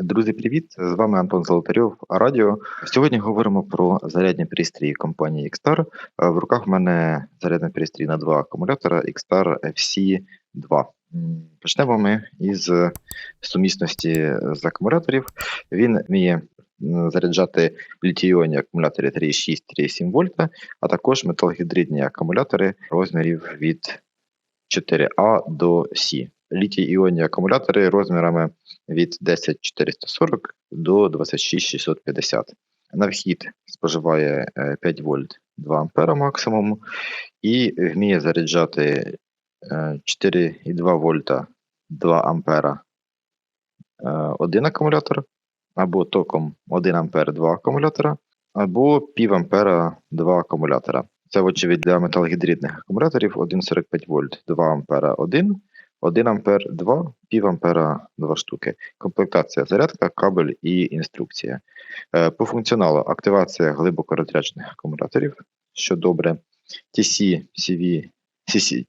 Друзі, привіт! З вами Антон Золотарьов, Радіо. Сьогодні говоримо про зарядні пристрої компанії Xstar. Е, В руках в мене зарядний пристрій на два акумулятора Xstar FC2. Почнемо ми із сумісності з акумуляторів. Він вміє заряджати літій-іонні акумулятори 3,6-3,7 вольта, а також металогідридні акумулятори розмірів від 4А до С. Літій-іонні акумулятори розмірами від 10440 до 26650. На вхід споживає е, 5 вольт 2 ампера максимум і вміє заряджати е, 4,2 вольта 2 ампера е, один акумулятор, або током 1 ампер 2 акумулятора, або пів ампера 2 акумулятора. Це, вочевидь, для металогідридних акумуляторів 1,45 вольт 2 ампера 1, 1 ампер 2, пів ампера 2 штуки. Комплектація зарядка, кабель і інструкція. Е, По функціоналу активація глибоко розряджених акумуляторів, що добре. TC, CV, TC,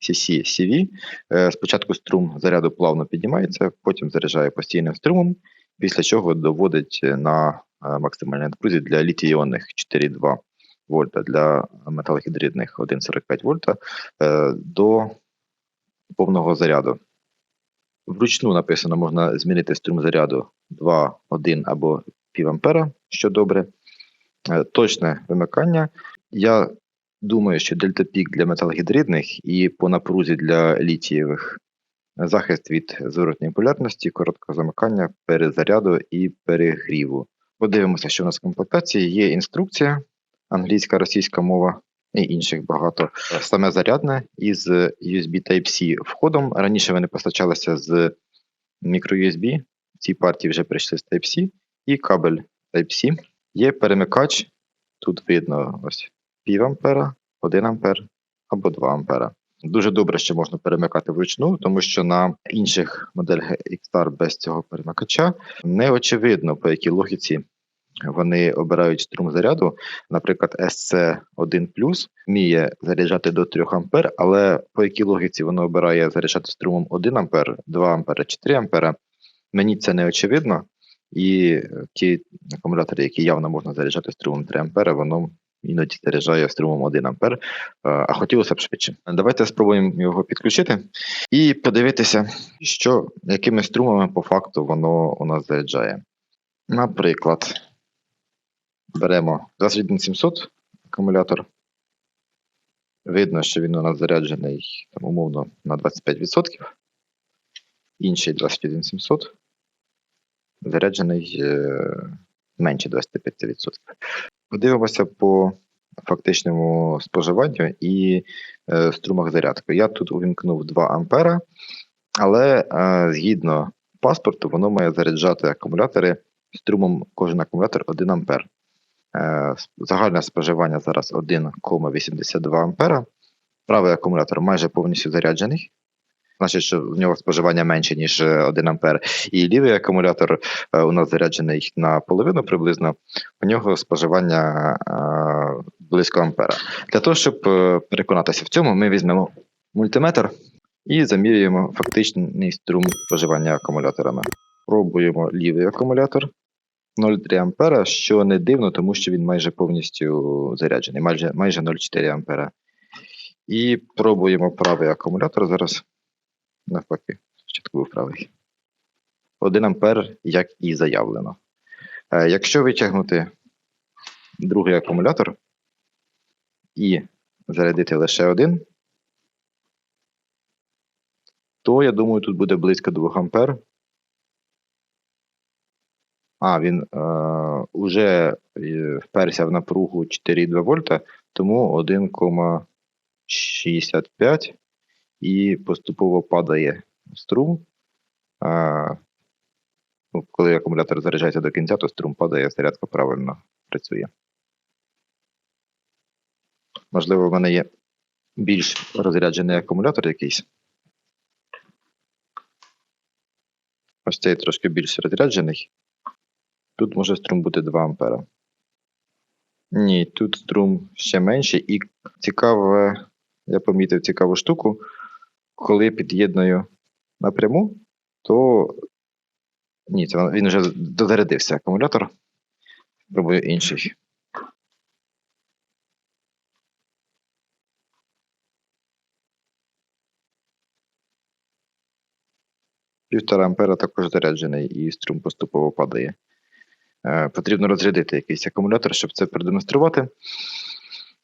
CC, CV. Е, Спочатку струм заряду плавно піднімається, потім заряджає постійним струмом, після чого доводить на е, максимальній напрузі для літій-іонних 4,2 вольта, для металогідридних 1,45 вольта до повного заряду. Вручну написано, можна змінити струм заряду 2, 1 або пів ампера, що добре. Е, Точне вимикання. Я думаю, що дельтапік для металогідридних і по напрузі для літієвих захист від зворотньої полярності, короткого замикання, перезаряду і перегріву. Подивимося, що в нас в комплектації є інструкція, англійська, російська мова і інших багато. Саме зарядне із USB Type-C входом. Раніше вони постачалися з microUSB. В цій партії вже прийшли з Type-C і кабель Type-C. Є перемикач. Тут видно ось пів ампера, 1 ампер або 2 ампера. Дуже добре, що можна перемикати вручну, тому що на інших моделях Xstar без цього перемикача не очевидно, по якій логіці вони обирають струм заряду. Наприклад, SC1 вміє заряджати до 3 ампер, але по якій логіці воно обирає заряджати струмом 1 ампер, 2 ампера чи 3 ампера, мені це не очевидно. І ті акумулятори, які явно можна заряджати струмом 3 ампера, воно іноді заряджає струмом 1 ампер, е, а хотілося б швидше. Давайте спробуємо його підключити і подивитися, що якими струмами по факту воно у нас заряджає. Наприклад, беремо 21700 акумулятор. Видно, що він у нас заряджений там, умовно на 25%. Інший 21700 заряджений е, менше 25%. Подивимося по фактичному споживанню і е, струмах зарядки. Я тут увімкнув 2 ампера, але е, згідно паспорту, воно має заряджати акумулятори струмом кожен акумулятор 1 ампер. Е, загальне споживання зараз 1,82 ампера. Правий акумулятор майже повністю заряджений. Значить, що в нього споживання менше, ніж 1 ампер. І лівий акумулятор е, у нас заряджений на половину приблизно, у нього споживання е, близько ампера. Для того, щоб е, переконатися в цьому, ми візьмемо мультиметр і замірюємо фактичний струм споживання акумуляторами. Пробуємо лівий акумулятор 0,3 ампера, що не дивно, тому що він майже повністю заряджений, майже, майже 0,4 ампера. І пробуємо правий акумулятор зараз. Навпаки, спочатку був правий. 1 ампер, як і заявлено. Е, Якщо витягнути другий акумулятор і зарядити лише один, то я думаю, тут буде близько 2 ампер. А, він е, уже е, вперся в напругу 4,2 вольта, тому 1,65 і поступово падає струм. Ну, коли акумулятор заряджається до кінця, то струм падає, зарядка правильно працює. Можливо, в мене є більш розряджений акумулятор якийсь. Ось цей трошки більш розряджений. Тут може струм бути 2 ампера. Ні, тут струм ще менший, і цікаве, я помітив цікаву штуку. Коли під'єдную напряму, то Ні, це він вже дозарядився акумулятор. Пробую інший. Півтора ампера також заряджений і струм поступово падає. Е, потрібно розрядити якийсь акумулятор, щоб це продемонструвати.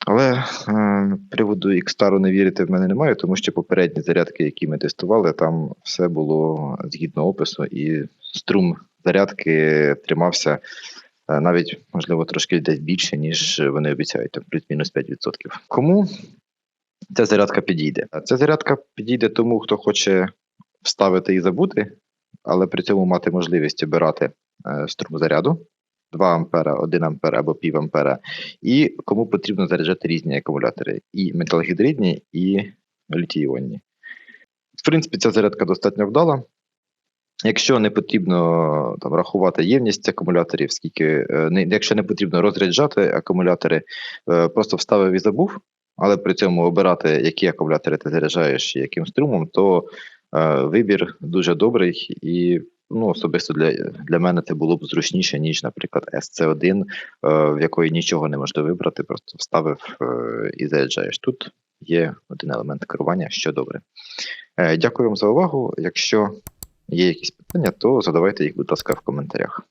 Але е, приводу X-Star не вірити в мене немає, тому що попередні зарядки, які ми тестували, там все було згідно опису, і струм зарядки тримався е, навіть, можливо, трошки десь більше, ніж вони обіцяють, там плюс-мінус 5%. Кому ця зарядка підійде? Ця зарядка підійде тому, хто хоче вставити і забути, але при цьому мати можливість обирати е, струм заряду 2 ампера, 1 ампер або пів ампера, і кому потрібно заряджати різні акумулятори, і металогідридні, і літій-іонні. В принципі, ця зарядка достатньо вдала. Якщо не потрібно там, рахувати ємність акумуляторів, скільки е, не, якщо не потрібно розряджати акумулятори, е, просто вставив і забув, але при цьому обирати, які акумулятори ти заряджаєш яким струмом, то е, вибір дуже добрий і ну, особисто для, для мене це було б зручніше, ніж, наприклад, SC1, е, в якої нічого не можна вибрати, просто вставив е, і заряджаєш. Тут є один елемент керування, що добре. Е, Дякую вам за увагу. Якщо є якісь питання, то задавайте їх, будь ласка, в коментарях.